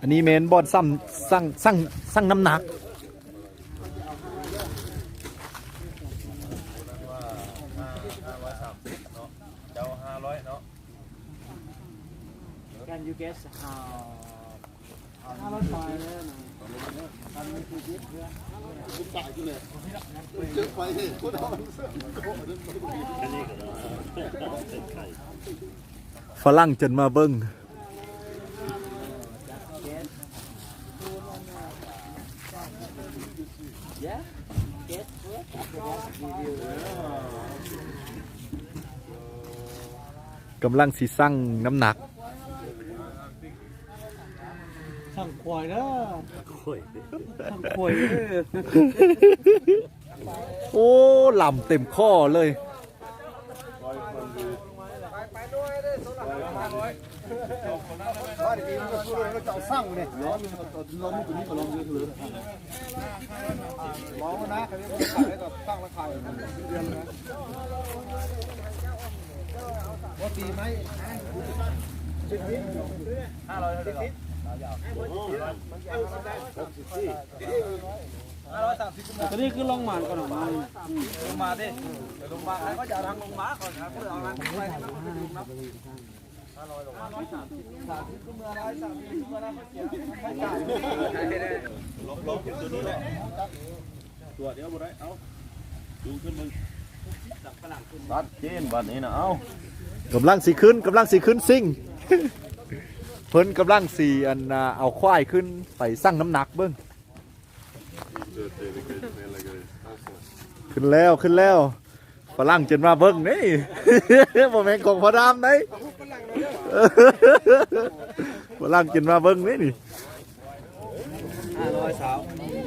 อันนี้เมนบอดซ้ำสั่งสั่งสั่งน้ำหนัก เจ้าห้าร้อยเนาะ Can you guess how ห้ารถไฟเลยนะฝรั่งจนมาเบิ้งกำลังสิสั่งน้ำหนัก สั่งควายนะสั่งควายโอ้ลำเต็มข้อเลยว่าดีมันก็สู้เลยเราจะเอาสั่งเนี่ยร้อนร้อนนี่ตัวนี้ก็ร้อนเยอะเลยร้อนนะใครที่ขายได้ก็ตั้งราคาอย่างนี้เดือนนะว่าตีไหมห้าร้อยเท่าไหร่ ตัวนี้คือลงมาก่อนหรอมาลงมาดิลงมาใครก็จะเอาทางลงมาก่อนนะเพื่อเอาทางไปนะมันจะดูนับห้าร้อยลงมาร้อยสามสิบสามสิบก็เมื่อไรสามสิบก็เมื่อไรเขาเสียไม่จ่ายลบลบตัวนี้แหละตัวเดียวบ่ได้เอาดูขึ้นมึงตัดจีนวันนี้นะเอากำลังสิขึ้นกำลังสิขึ้นซิ่ง เพิ่นกำลังสีอันน่ะเอาควายขึ้นไปสั่งน้ำหนักเบิ้งขึ้นแล้วขึ้นแล้วฝรั่งจนมาเบิ้งนี่ บ่แม่นของพอดามได้ฝรั่งจนมาเบิ้งนี่นี่ห้าร้อยสาว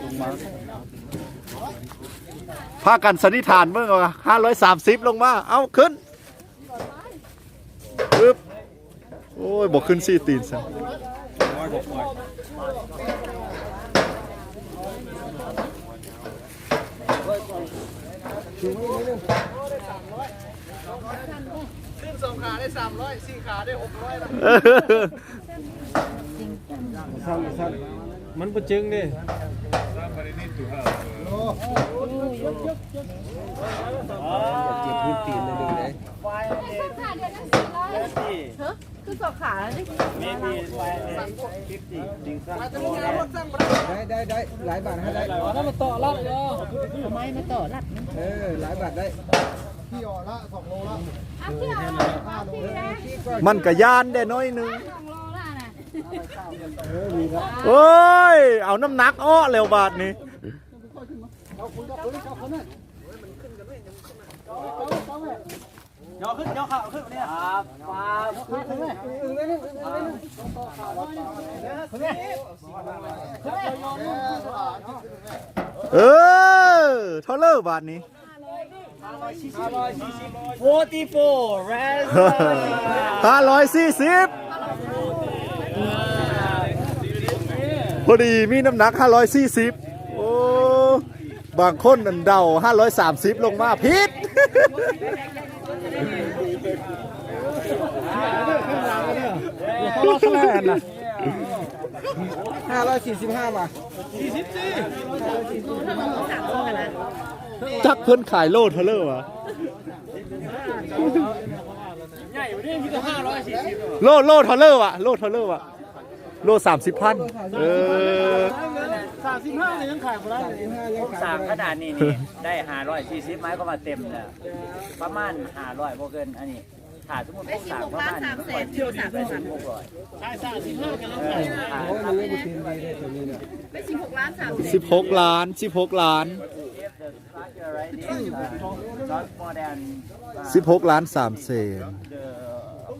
ลงมาพากันสันนิษฐานเบิ้งว่าห้าร้อยสามสิบลงมา เอาขึ้นปึ๊บโอ้ยบอกขึ้นสี่ตีนซะร้อยหกร้อยขึ้นสองขาได้สามร้อยสี่ขาได้หกร้อยแล้วเออสั่งสั่งมันประจึงดิเจ็บพื้นตีนเลยเลยขาเดือนละสี่ร้อยเฮ้ย คือสอบขาแล้วดิมีมีไฟฟิฟตี้จริงสั่งได้ได้ได้หลายบาทให้ได้ถ้ามาต่อรับเนาะทำไมมาต่อรัดเออหลายบาทได้พี่อ่อละสองโลละอะพี่เอาเอาพี่แดงมันกะยานได้น้อยหนึงสองโลละน่ะโอ้ย เอาน้ำหนักอ้อเร็วบาทนี้ย่อขึ้นย่อขาขึ้นเนี่ยครับฟ้า เออเท่าเลอร์บาทนี้ 44 red ห้าร้อยสี่สิบพอดีมีน้ำหนักห้าร้อยสี่สิบโอ้บางคนนั่นเดาห้าร้อยสามสิบลงมาพิษเห้าร้อยสี่สิบห้าบาทจักเพิ่นขายโลเท่าเลอร์วะใหญ่วันนี้มีแต่540โลโลเท่าเลอร์วะโลเท่าเลอร์วะโลสามสิบพันเออสามสิบห้าเลยยังขายไม่ได้สามสิบห้ายังขายสามขนาดนี้นี่ได้540ไม้ก็มาเต็มแล้วประมาณ500บ่เกินอันนี้ ถ้าสมมุติพวกสามประมาณนี้ก็เที่ยว3 600ใช่35กันแล้วโอ้ยมันเล่นบุเทนไปได้ตัวนี้เนี่ยไปสิบหกล้านสามสิบหกล้านสิบหกล้าน not more than สิบหกล้านสามแสน the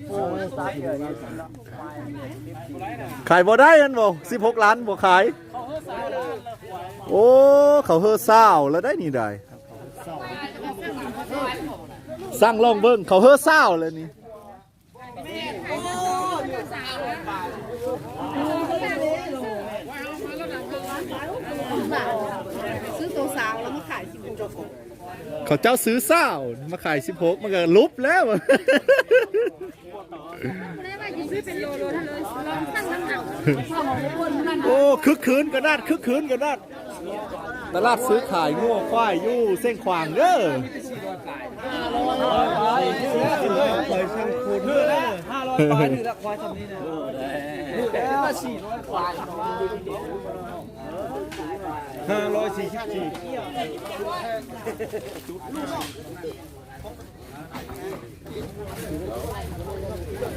full structure is not 550ขายบ่ได้กันบ่สิบหกล้านบ่ขาย โอ้ เขาเฮอเศร้าแล้วได้นี่ได้ สร้างลองเบิ้งเขาเฮ้อเศร้าเลยนี่ซื้อตัวสาแล้วมาขายสิบหกเขาเจ้าซื้อเศร้ามาขายสิบหกมันก็ลุบแล้วโอ้คึกคืนกระดาดคึกคืนกระดาดตลาดซื้อขายง้วควายยู่เส้นขวางเด้อ ห้าร้อยบาทนี่ละควายทำนี้เนี่ยแล้วสี่ร้อยกว่าห้าร้อยสี่สิบสี่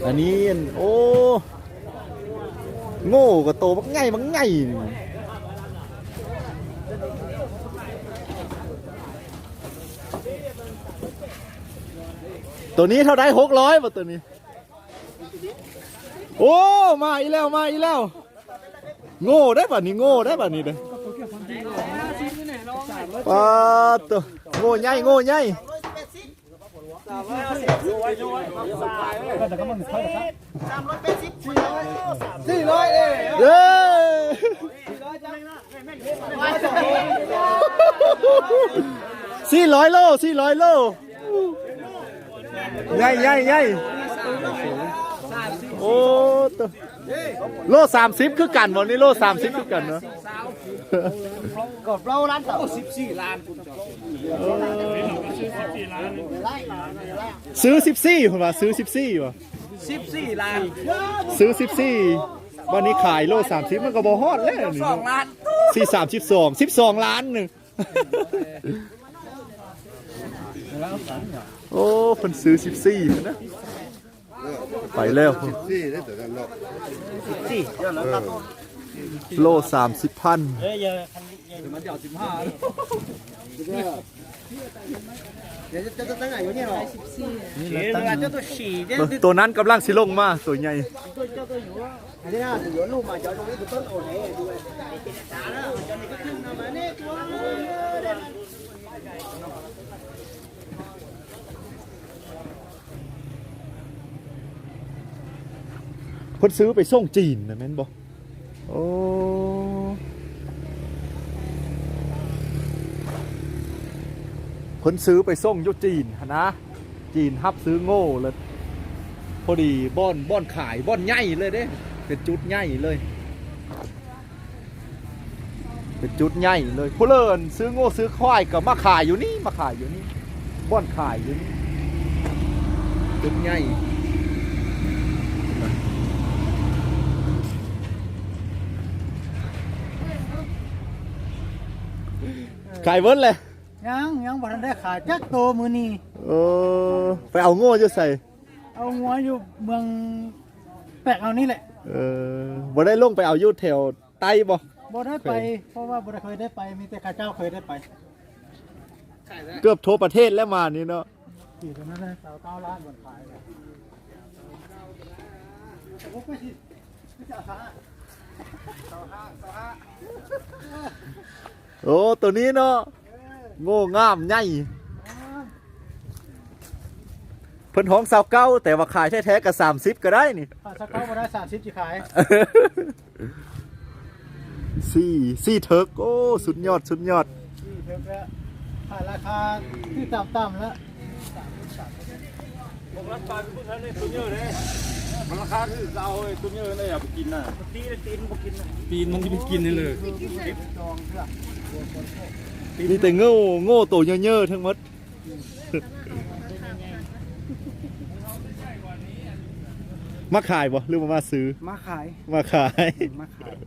อันนี้ โอ้ โง่ก็โตบักไงบักไงนี่ ตัวนี้เท่าไดหกร้อยป่ะตัวนี้ โอ้ มาอีแล้วมาอีแล้ว โง่ได้ป่ะนี่โง่ได้ป่ะนี่เด้อปาดตัวโง่ใหญ่โง่ใหญ่สี่ร้อยเองเย้สี่ร้อยโลสี่ร้อยโล ใหญ่ใหญ่ใหญ่โอ้ตัวโลสามสิบคือกันวันนี้โลสามสิบคือกันเนาะกับเราร้านเต่าสิบสี่ล้านซื้อสิบสี่ผมว่าซื้อสิบสี่ว่ะสิบสี่ล้านซื้อสิบสี่วันนี้ขายโลสามสิบมันก็บ่ฮอดแล้วนี่สองล้านสี่สามสิบสองสิบสองล้านหนึ่งโอ้เพิ่นซื้อสิบสี่นะ ไปแล้วสี่ได้แต่กันเนาะโลสามสิบพันมันเดี๋ยวสิบห้าเดี๋ยวจะจะตั้งไหนอยู่เนี่ยหรอนี่เลยตั้งเจ้าตัวฉี่เนี่ยตัวนั้นกำลังสิลงมาตัวใหญ่ อันนี้น่าจะอยู่ลูกมาจะตรงนี้ต้นโอ้ยดูจ้าแล้วจะนี่ก็ขึ้นมา เพิ่นซื้อไปส่งจีนนะแม่นบ่โอ้เพิ่นซื้อไปส่งยู่จีนนนะ จีนฮับซื้อโง่เลยพอดีบ่อนบ่อนขายบ่อนใหญ่เลยเด้ เป็นจุดใหญ่เลย เป็นจุดใหญ่เลยผู้เลินซื้อโง่ซื้อควายก็มาขายอยู่นี่มาขายอยู่นี่บ่อนขายอยู่นี่จุดใหญ่ ขายเวิร์ดเลยยังยังบ่ทันได้ขายจักโตมือนี้เออไปเอาโง่จะใส่เอางัวอยู่เมืองแปะเอานี่แหละเออบ่ได้ลงไปเอาอยุแถวใต้บ่บ่ได้ไป เพราะว่าบ่ได้เคยได้ไปมีแต่ข้าเจ้าเคยได้ไปเกือบทั่วประเทศแล้วมานี่เนาะสี่ตรงนั้นเลยสาวเก้าล้านบนขายเลยโอ้ไปสิไปจะเอาขา โอ้ตัวนี้เนาะโง่งามใหญ่เพิ่นห้องสาวเก้าแต่ว่าขายแท้ๆก็30ก็ได้นี่ขาสักเก้าบ่ได้สามสิบจีขายสี่สี่เทิกโอ้สุดยอดสุดยอดที่เพิ่มแล้วขายราคาที่ต่ำๆแล้วผมรับปลาเป็นผู้ชายในตัวเยอะเลยมันราคาคือเอาไอ้ตัวเยอะเลยอะไปกินน่ะตีนตีนมันกินตีนมันจะไปกินนี่เลย มีแต่โง่โง่ตัวเยอะๆทั้งหมดมาขายบ่หรือว่ามาซื้อ มาขาย มาขาย มาขาย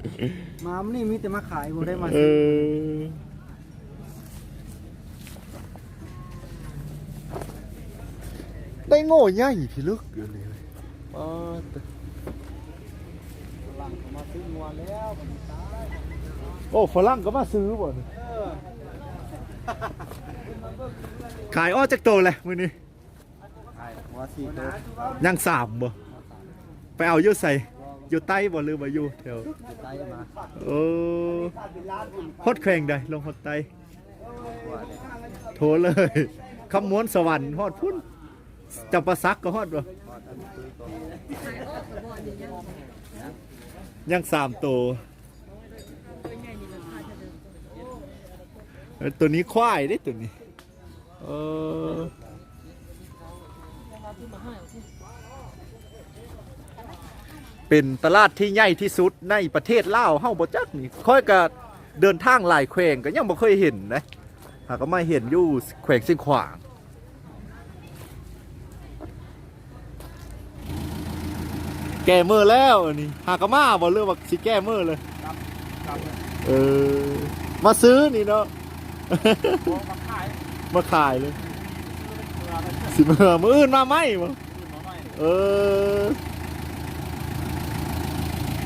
มามันนี่มีแต่มาขายบ่ได้มาเอซื้ออได้โง่ใหญ่พี่ลึกอยู่เลยอ๋อแต่มาซื้องัวแล้ว โอ้ฝรั่งก็มาซื้อบ่เนี่ยขายอ้อจากโตเลยมือนี้หัวสี่ตัวยังสามบ่ไปเอาอยู่ใส่อยู่ใต้บ่หรือว่าอยู่แถวไตมาเออฮอดแข่งได้ลงฮอดไตโทรเลยคำม้วนสวรรค์ฮอดพุ่นจำปาสักก็ฮอดบ่ยังสามตัวเออ ตัวนี้ควายได้ตัวนี้เออเป็นตลาดที่ใหญ่ที่สุดในประเทศลาวเฮาบ่จักนี่ค่อยก็เดินทางหลายแขวงก็ยังบ่เคยเห็นนะหากก็มาเห็นอยู่แขวงเชียงขวางแก้มือแล้วอันนี่หากะมาบ่เรื่องว่าสิแก้มือเลยเออมาซื้อนี่เนาะ มาขายมาขายเลยสิมือมืออื่นมาไหมบ่เออ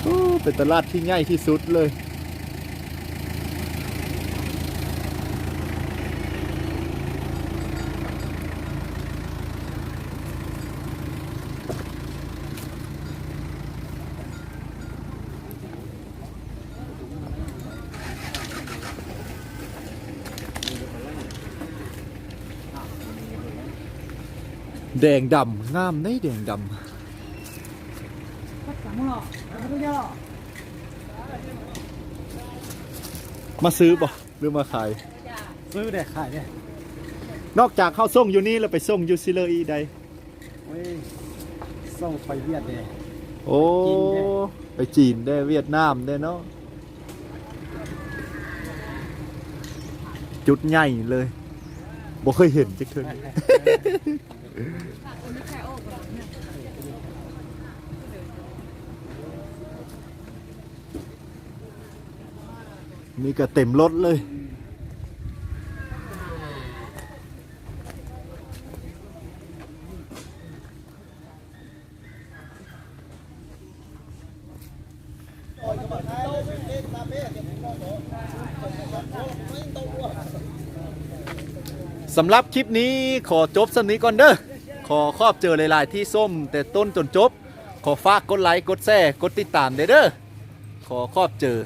โอ้เป็นตลาดที่ใหญ่ที่สุดเลย แดงดำงามในแดงดำมาซื้อบ่หรือมาขาย ซื้อเด็กขายเนี่ยนอกจากเข้าส่งอยู่นี่แล้วไปส่งอยู่ซิเลอร์อีใดเว้ยส่งไปเวียดเนี่ย โอ้จีนเด้ ไปจีนได้เวียดนามได้เนาะจุดใหญ่เลยบ่เคยเห็นจักเทื่อ มีก็เต็มรถเลย สำหรับคลิปนี้ขอจบสำนี้ก่อนเด้อขอขอบเจอหลายๆที่ส้มแต่ต้นจนจบ ขอฝากกดไลค์กดแชร์กดติดตามเด้อเด้อขอขอบเจอ